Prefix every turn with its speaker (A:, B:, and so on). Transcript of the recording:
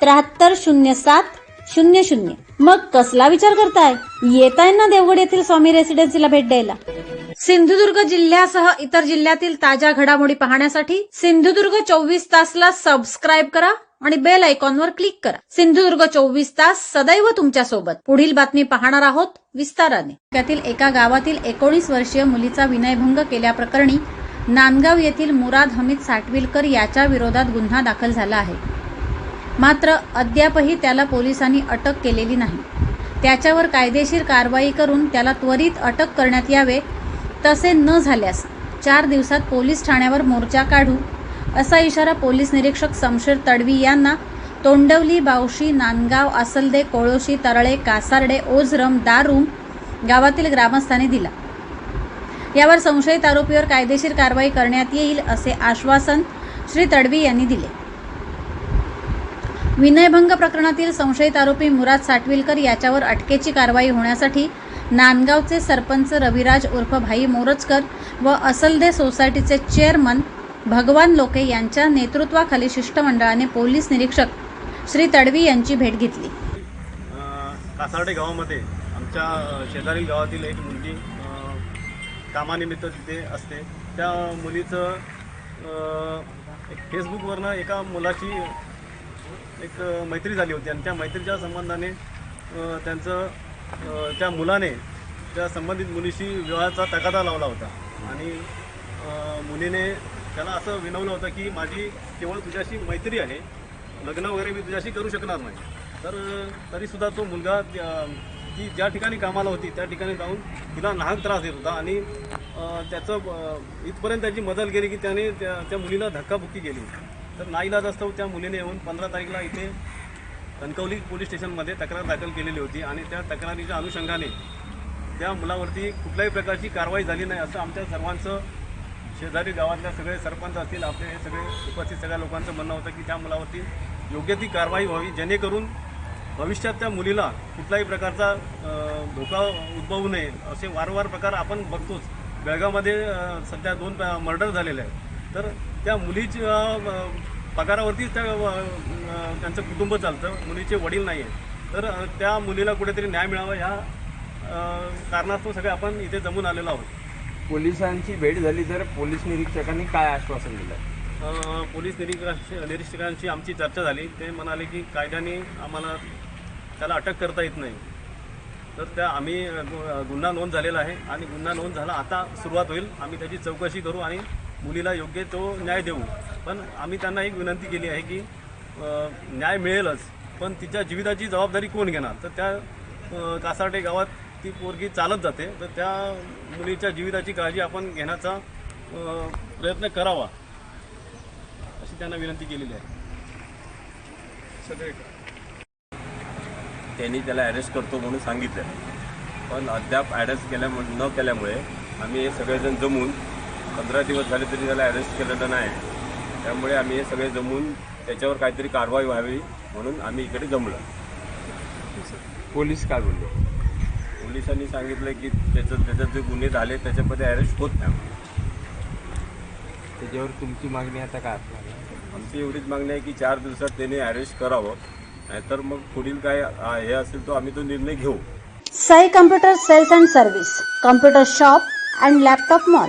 A: त्र्याहत्तर शून्य सात शून्य शून्य. मग कसला विचार करताय? येताय ना देवगड येथील स्वामी रेसिडेन्सीला भेट द्यायला. सिंधुदुर्ग जिल्ह्यासह इतर जिल्ह्यातील ताज्या घडामोडी पाहण्यासाठी सिंधुदुर्ग चोवीस तासला सबस्क्राईब करा आणि बेल आयकॉनवर क्लिक करा. सिंधुदुर्ग चोवीस तास सदैव तुमच्यासोबत पुढील बातमी पाहणार आहोत विस्ताराने. त्यातील एका गावातील एकोणीस वर्षीय मुलीचा विनयभंग केल्याप्रकरणी नांदगाव येथील मुराद हमीद साटविलकर याच्या विरोधात गुन्हा दाखल झाला आहे. मात्र अद्यापही त्याला पोलिसांनी अटक केलेली नाही. त्याच्यावर कायदेशीर कारवाई करून त्याला त्वरित अटक करण्यात यावे तसे न झाल्यास चार दिवसात पोलीस ठाण्यावर मोर्चा काढू असा इशारा पोलीस निरीक्षक शमशेर तडवी यांना तोंडवली बावशी नांदगाव आसलदे कोळोशी तरळे कासारडे ओझरम दारुम गावातील ग्रामस्थांनी दिला. यावर संशयित आरोपीवर कायदेशीर कारवाई करण्यात येईल असे आश्वासन श्री तडवी यांनी दिले. विनयभंग प्रकरणातील संशयित आरोपी मुराद साटविलकर याच्यावर अटकेची कारवाई होण्यासाठी नांदगावचे सरपंच रविराज उर्फ भाई मोरजकर व असलदे सोसायटीचे चेअरमन भगवान लोके यांच्या नेतृत्वाखाली शिष्टमंडळाने पोलीस निरीक्षक श्री तडवी यांची भेट घेतली.
B: कासार्डे गावामध्ये आमच्या शेजारील गावातील एक मुलगी कामानिमित्त तिथे असते. त्या मुलीचं फेसबुकवरनं एका मुलाची एक मैत्री झाली होती. आणि त्या मैत्रीच्या संबंधाने त्यांचं त्या मुलाने त्या संबंधित मुलीशी विवाहाचा तगादा लावला होता. आणि मुलीने त्याला असं विनवलं होतं की माझी केवळ तुझ्याशी मैत्री आहे. लग्न वगैरे मी तुझ्याशी करू शकणार नाही. तर तरीसुद्धा तो मुलगा ती ज्या ठिकाणी कामाला होती त्या ठिकाणी जाऊन तिला नाहक त्रास देत होता. आणि त्याचं इथपर्यंत त्याची मदत केली की त्याने त्या त्या मुलीला धक्काबुक्की केली. तर नाईलाज असतो त्या मुलीने येऊन पंधरा तारीखला इथे कणकवली पोलीस स्टेशनमध्ये तक्रार दाखल केलेली होती आणि त्या तक्रारीच्या अनुषंगाने त्या मुलावरती कुठल्याही प्रकारची कारवाई झाली नाही असं आमच्या सर्वांचं शेजारी गावातल्या सगळे सरपंच असतील आपले हे सगळे उपस्थित सगळ्या लोकांचं म्हणणं होतं की त्या मुलावरती योग्य ती कारवाई व्हावी जेणेकरून भविष्यात त्या मुलीला कुठल्याही प्रकारचा धोका उद्भवू नये असे वारंवार प्रकार आपण बघतोच. बेळगावमध्ये सध्या दोन मर्डर झालेले आहेत. तर त्या मुलीच्या अ, पगारावरतीच त्या त्यांचं कुटुंब चालतं मुलीचे वडील नाही आहेत तर त्या मुलीला कुठेतरी न्याय मिळावा ह्या कारणास्तव सगळे आपण इथे जमून आलेलो आहोत.
C: पोलिसांची भेट झाली तर पोलीस निरीक्षकांनी काय आश्वासन दिलं?
B: पोलीस निरीक्षक निरीक्षकांशी आमची चर्चा झाली. ते म्हणाले की कायद्याने आम्हाला त्याला अटक करता येत नाही. तर त्या आम्ही गुन्हा नोंद झालेला आहे आणि गुन्हा नोंद झाला. आता सुरुवात होईल. आम्ही त्याची चौकशी करू आणि मुलीला योग्य तो न्याय देऊ. पण आम्ही त्यांना एक विनंती केली आहे की न्याय मिळेलच पण तिच्या जीविताची जबाबदारी कोण घेणार? तर त्या अ, कासारटे गावात ती पोरगी चालत जाते. तर त्या मुलीच्या जीविताची काळजी आपण घेण्याचा प्रयत्न करावा अशी त्यांना विनंती केलेली आहे. सगळे
D: त्यांनी त्याला अरेस्ट करतो म्हणून सांगितलं. पण अद्याप अरेस्ट केल्यामुळे न केल्यामुळे आम्ही हे सगळेजण जमून पंधरा दिवस झाले तरी त्याला अरेस्ट केलेलं नाही. त्यामुळे आम्ही हे सगळे जमून त्याच्यावर काहीतरी कारवाई व्हावी म्हणून आम्ही इकडे जमलो.
C: पोलीस काय बोलले?
D: पोलिसांनी सांगितलं की त्याचं त्याच्यात जे गुन्हे झाले त्याच्यामध्ये अरेस्ट होत नाही.
C: त्याच्यावर तुमची मागणी आता काय असणार?
D: आमची एवढीच मागणी आहे की चार दिवसात त्याने अरेस्ट करावं. नाहीतर मग पुढील काय हे असेल तो आम्ही तो निर्णय घेऊ.
A: Sai computer sales and service computer shop and laptop mall.